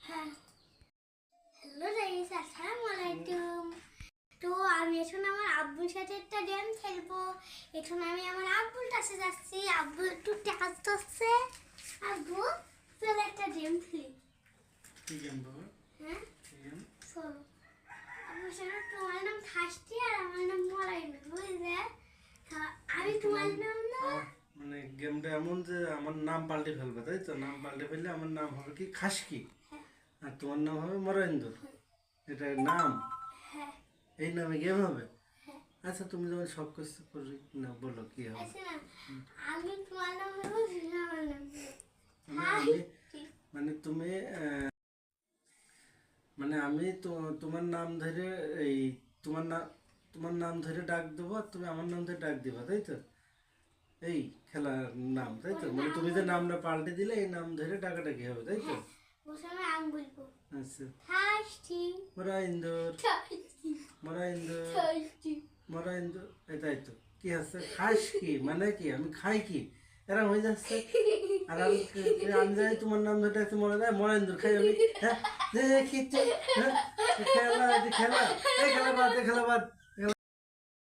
হ্যাঁ hello guys আসসালামু আলাইকুম তো আমি এখন আমার আব্বুর সাথে একটা গেম খেলব। এখন আমি আমার আব্বুর কাছে যাচ্ছি। আব্বু একটু কাজ করছে। আব্বু চল একটা গেম খেলি। কি গেম বাবা? হ্যাঁ? চলো আব্বু সেটা তোমার নাম খাসটি আর আমার নাম মলাই বুঝলে? আমি তোমার নাম গেমটা এমন যে আমার নাম পাল্টে ফেলবে তাই তো? নাম পাল্টে ফেললে আমার নাম হবে কি খাসকি? আর তোমার নাম হবে মরেন্দ্র। এটা নাম? এই নামে গেম হবে? আচ্ছা তুমি যখন সব কিছু করি না বলো কি হবে? আচ্ছা আমি তোমার নাম বলব মানে মানে তুমি মানে আমি তো তোমার নাম ধরে এই তোমার নাম তোমার নাম ধরে ডাক দেবো আর তুমি আমার নাম ধরে ডাক দিবা তাই তো? এই খেলার নাম তাই তো? মানে তুমি যে নামটা পাল্টে দিলে এই নাম ধরে ডাকাডাকি হবে তাই তো? আমি বলব। আচ্ছা। খাসটি মরা ইন্দোর মরা ইন্দোর খাসটি মরা ইন্দোর এই তাই তো। কি আছে? খাস কি? মানে কি? আমি খাই কি? এরা হয়ে যাচ্ছে। আর আমি আমি জানি তোমার নাম ধরে ডাকতে মনে দেয় খাই আমি। হ্যাঁ? দেখি হ্যাঁ? খেলা খেলা। এই খেলা বাদ খেলা বাদ।